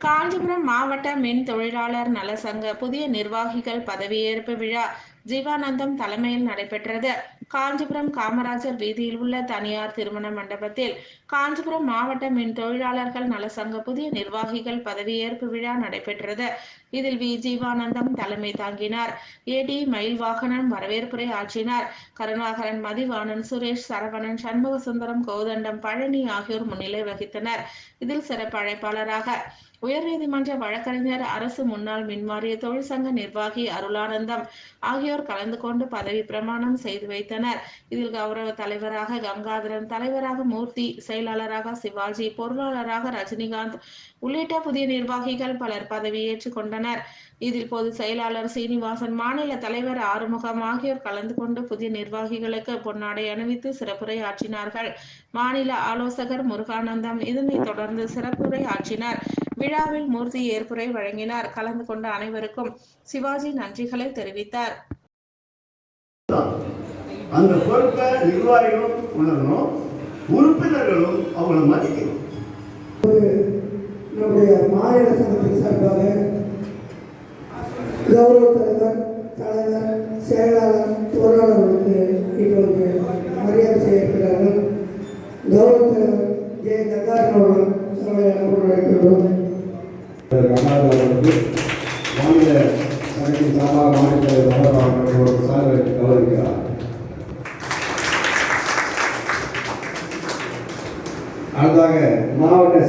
காஞ்சிபுரம் மாவட்ட மின் தொழிலாளர் நல சங்க புதிய நிர்வாகிகள் பதவியேற்பு விழா ஜீவானந்தம் தலைமையில் நடைபெற்றது. காஞ்சிபுரம் காமராஜர் வீதியில் உள்ள தனியார் திருமண மண்டபத்தில் காஞ்சிபுரம் மாவட்ட மின் தொழிலாளர்கள் நலசங்க புதிய நிர்வாகிகள் பதவியேற்பு விழா நடைபெற்றது. இதில் வி. ஜீவானந்தம் தலைமை தாங்கினார். A D D. வாகனன் வரவேற்புரை ஆற்றினார். கருணாகரன் மதிவாணன் சுரேஷ் சரவணன் சண்முக சுந்தரம் கோதண்டம் பழனி ஆகியோர் முன்னிலை வகித்தனர். இதில் சிறப்பு அழைப்பாளராக உயர்நீதிமன்ற வழக்கறிஞர் அரசு முன்னாள் மின்வாரிய தொழிற்சங்க நிர்வாகி அருளானந்தம் ஆகியோர் கலந்து கொண்டு பதவி பிரமாணம் செய்து வைத்தனர். இதில் கௌரவ தலைவராக கங்காதரன் தலைவராக மூர்த்தி செயலாளராக சிவாஜி பொருளாளராக ரஜினிகாந்த் உள்ளிட்ட புதிய நிர்வாகிகள் பலர் பதவியேற்றுக் கொண்டனர். இதில் பொது செயலாளர் சீனிவாசன் மாநில தலைவர் ஆறுமுகம் ஆகியோர் கலந்து கொண்டு புதிய நிர்வாகிகளுக்கு பொன்னாடை அணிவித்து சிறப்புரை ஆற்றினார்கள். மாநில ஆலோசகர் முருகானந்தம் இதனைத் தொடர்ந்து சிறப்புரை ஆற்றினார். விழாவில் மூர்த்தி ஏற்புரை வழங்கினார். கலந்து கொண்ட அனைவருக்கும் சிவாஜி நன்றிகளை தெரிவித்தார். அந்த பொறுப்பை நிர்வாகிகளும் உணரணும் உறுப்பினர்களும் அவங்கள மதிக்கணும். நம்முடைய மாநில சங்கத்தின் சார்பாக கௌரவ தலைவர் தலைவர் செயலாளர் பொருளாளர்களுக்கு இப்பொழுது மரியாதை செய்யப்படுகிறார்கள். கௌரவ தலைவர் ஜே. கங்காரன் அவர்கள் கர்நாடகாவுக்கு மாநில சங்கத்தின் சார்பாக மாநில தலைவர்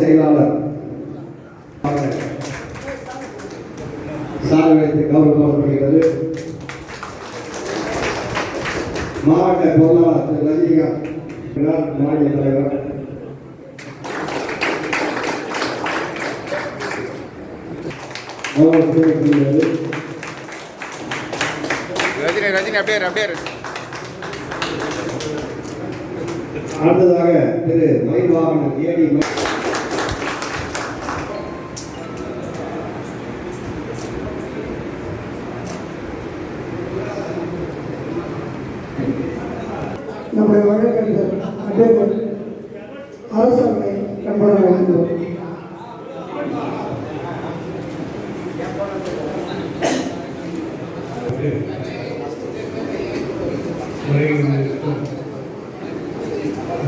செயலாளர். சார்பை வைத்து கௌரவிக்கப்படுகிறது மாவட்ட பொருளாளர் திரு ரஜினிகாந்த் மாநில தலைவர். ரஜினி ரஜினி அப்படியே அப்படியே. அடுத்ததாக திரு மயில் வாகனன் ஏடி நம்முடைய வழக்கறிஞர் அட்வொகேட் அரசாணை அன்புடன் அழைக்கின்றோம்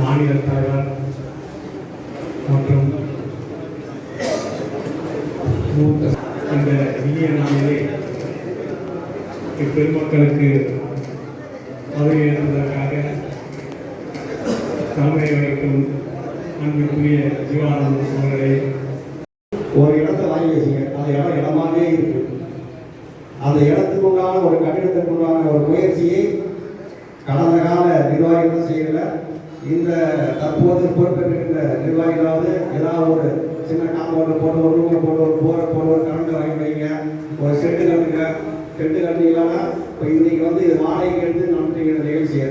மாநில தலைவர் மற்றும் மூத்த இந்த இனிய நாளிலே இப்பெருமக்களுக்கு பதவியேற்பதற்காக தலைமை வகிக்கும் அன்புக்குரிய ஜீவானந்த அவர்களை ஒரு இடத்தை வாங்கி வச்சுங்க. அந்த இடம் இடமாவே இருக்கு. அந்த இடத்துக்கு உண்டான ஒரு கட்டிடத்துக்கு உண்டான ஒரு முயற்சியை கடந்த கால நிர்வாகிகளும் செய்யல. இந்த தற்போது பொறுப்பேற்கின்ற நிர்வாகிகளாவது ஏதாவது ஒரு சின்ன காம்பவுண்டு போட்டு ஒரு ரூமை போட்டு ஒரு போரை போட்டு ஒரு கரண்ட் வாங்கி வைங்க. ஒரு செட்டு கட்டுங்க. செட்டு கட்டிங்கன்னா இப்போ இன்னைக்கு வந்து இது வாடகைக்கு எடுத்து நடத்துகிற நிகழ்ச்சியை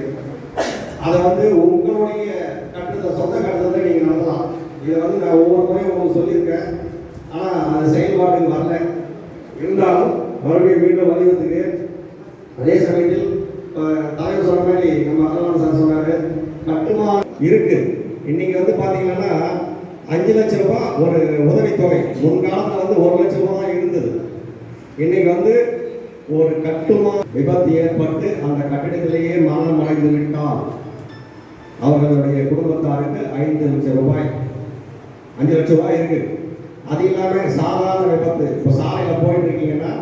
அதை வந்து உங்களுடைய கட்டுறத சொந்த கட்டுறதை நீங்கள் நடத்தலாம். இதை வந்து நான் ஒவ்வொரு முறையும் உங்களுக்கு சொல்லியிருக்கேன். ஆனால் அது செயல்பாடு வரல. இருந்தாலும் மறுபடியும் மீண்டும் வலியுறுத்துக்கு அதே சமயத்தில் இப்போ தலைவர் சொன்ன மாதிரி நம்ம அருளான சார் சொன்னார் கட்டுமான இருக்கு. இன்னைக்கு வந்து பார்த்தீங்கன்னா அஞ்சு லட்ச ரூபாய் ஒரு உதவித்தொகை. முன்காலத்தில் வந்து ஒரு லட்ச ரூபாய் தான் இருந்தது. இன்னைக்கு வந்து ஒரு கட்டுமா விபத்து ஏற்பட்டு அந்த கட்டிட அவர்களுடைய குடும்பத்தாருக்கு ஐந்து லட்சம் ரூபாய் அஞ்சு லட்சம் ரூபாய் இருக்கு. அது இல்லாமல் சாதாரண விபத்து. இப்போ சாலையில் போயிட்டு இருக்கீங்கன்னா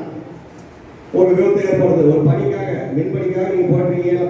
ஒரு விபத்து ஏற்படுது. ஒரு பணிக்காக மின் பணிக்காக போயிட்டு இருக்கீங்க